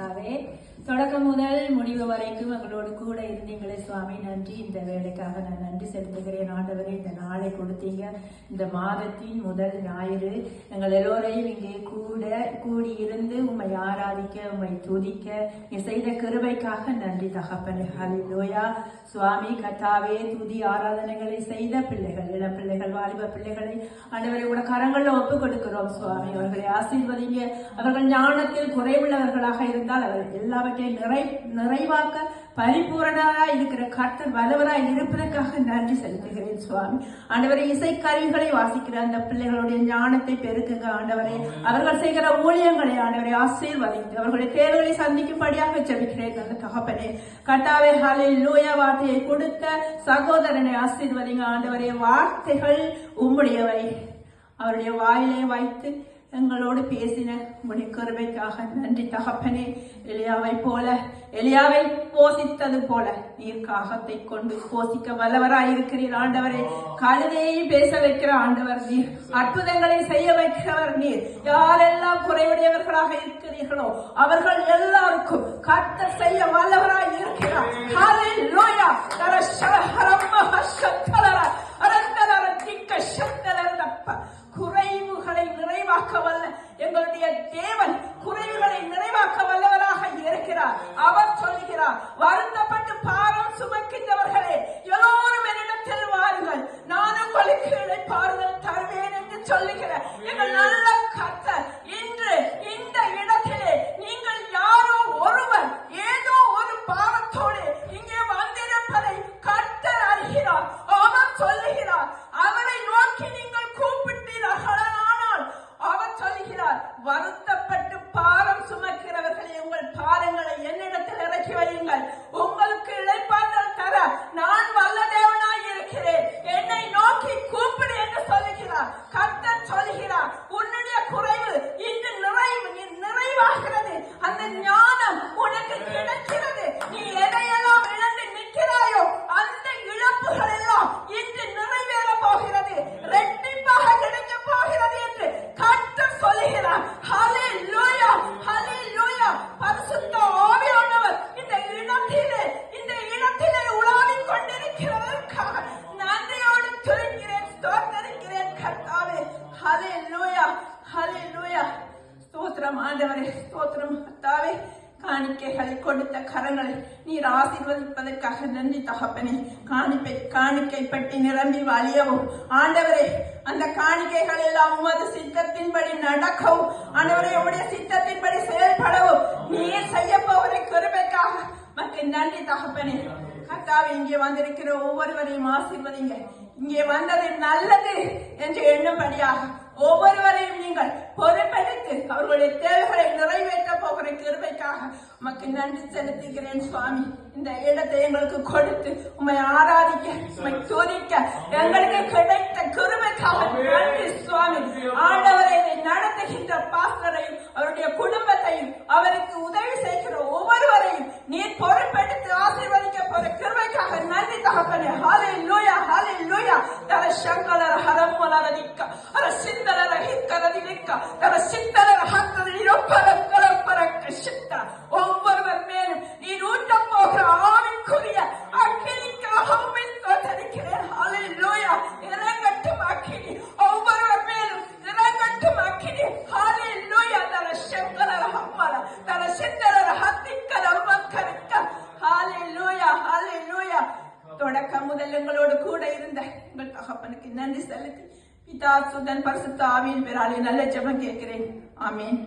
கர்த்தாவே தொடக்கம் முதல் முடிவு வரைக்கும் எங்களோடு கூட இருந்தீங்களே சுவாமி. நன்றி. இந்த வேலைக்காக நான் நன்றி செலுத்துகிறேன். ஆண்டவரே இந்த நாளை கொடுத்தீங்க. இந்த மாதத்தின் முதல் ஞாயிறு எங்கள் எல்லோரையும் இங்கே கூட கூடி இருந்து உம்மை ஆராதிக்க உம்மை துதிக்க நீ செய்த கிருபைக்காக நன்றி தகப்பனே. லோயா சுவாமி கத்தாவே துதி ஆராதனைகளை செய்த பிள்ளைகள் இளம் பிள்ளைகள் வாலிப பிள்ளைகளை ஆண்டவரை கூட கரங்களில் ஒப்பு கொடுக்கிறோம் சுவாமி. அவர்களை ஆசீர்வதிங்க. அவர்கள் ஞானத்தில் குறைவுள்ளவர்களாக இருந்தால் அவர்கள் எல்லாவற்றையும் நிறை நிறைவாக்க பரிபூரணராய் இருக்கிற கர்த்தர் வல்லவராய் இருப்பதற்காக நன்றி செலுத்துகிறேன் சுவாமி. ஆண்டவரை இசை கருவிகளை வாசிக்கிற அந்த பிள்ளைகளுடைய ஞானத்தை பெருக்குங்க ஆண்டவரே. அவர்கள் செய்கிற ஊழியங்களை ஆண்டவரை ஆசீர்வதித்து அவர்களுடைய தேவைகளை சந்திக்கும்படியாக ஜெபிக்கிறேன் அந்த தகப்பனே. கட்டாவே ஹாலில் லூய வார்த்தையை கொடுத்த சகோதரனை ஆசீர்வதிங்க ஆண்டவரே. வார்த்தைகள் உம்முடையவை. அவருடைய வாயிலே வைத்து எங்களோடு பேசின உங்களுடைய நன்றி தகப்பனே. எளியாவை போல எளியாவை போசித்தது போல நீர் காகத்தை கொண்டு போசிக்க வல்லவராய் இருக்கிறீர் ஆண்டவரே. கழுதையை பேச வைக்கிற ஆண்டவர் நீர் அற்புதங்களை செய்ய வைக்கிறவர் நீர். யாரெல்லாம் குறைவுடையவர்களாக இருக்கிறீர்களோ அவர்கள் எல்லாருக்கும் கத்த செய்ய வல்லவராய் இருக்கிறார் உங்களுடைய தேவன் குறைவுகளை நிறைவாக்க வல்லவராக இருக்கிறார். அவர் சொல்லுகிறார் வருத்தப்பட்டு பாரம் சுமக்கின்றவர்களே நான் வல்ல கர்த்தாவே ஹalleluya ஹalleluya ஸ்தோத்திரம் ஆண்டவரே ஸ்தோத்திரம் தாவே காணிக்கைகளை கொடுத்த கரங்களை நீர் ஆசீர்வதிப்பதற்காக நன்றி தகப்பனே காணிப்பை காணிக்கை பற்றி நிரம்பி வழியவும் ஆண்டவரே அந்த காணிக்கைகள் எல்லாம் உமது சித்தத்தின்படி நடக்கவும் ஆண்டவரே உடைய சித்தத்தின்படி செயல்படவும் நீர் செய்ய போவதை கருமைக்காக மக்கள் நன்றி தகப்பனே கர்த்தாவே இங்கே வந்திருக்கிற ஒவ்வொருவரையும் ஆசீர்வதிங்க. இங்கே வந்தது நல்லது என்று எண்ணும்படியாக ஒவ்வொருவரையும் நீங்கள் பொறுப்பெடுத்து அவர்களுடைய தேவைகளை நிறைவேற்ற போகிற கிருபைக்காக உமக்கு நன்றி செலுத்துகிறேன் சுவாமி. இந்த இடத்தை எங்களுக்கு கொடுத்து உம்மை ஆராதிக்க உம்மை துதிக்க எங்களுக்கு கிடைக்க ಕಹಕನೆ ಹಾಲೆ ಲೋಯ ಹಾಲೆ ಲೋಯ ದರ ಶಂಕಲರ ಹರಮೋಲರ ನಿಕ್ಕ ಅರ ಸಿಂಧಲರ ಹಿಕ್ಕದ ನಿಕ್ಕ ದರ ಸಿಂಧಲರ ಹಕ್ಕದ ನಿರೊಬ್ಬರ ಪರಪರಕ್ಕ ಶಿತ್ತ ಒಬ್ಬರವರ ಮೇಲೆ ನೀನು ನಮ್ಮ ಆವಿನ ಕುರಿಯ ಅಕ್ಕಿನಿಕ್ಕ ಹಮ್ಮಿನ ತೋತನಿಕ್ಕೆ ಹಾಲೆ ಲೋಯ ಎರಗಟ್ಟು ಮಾಕಿನಿ ಒಬ್ಬರವರ ಮೇಲೆ ಎರಗಟ್ಟು ಮಾಕಿನಿ ಹಾಲೆ ಲೋಯ ದರ ಶಂಕಲರ ಹಮ್ಮಲ ದರ ಸಿಂಧಲರ நாட்கள் எங்களோடு கூட இருந்த எங்கள் தகப்பனுக்கு நன்றி செலுத்தி பிதா சுதன் பரிசுத்த ஆவியின் பெறாலே நல்ல ஜெபம் கேட்கிறேன். ஆமீன்.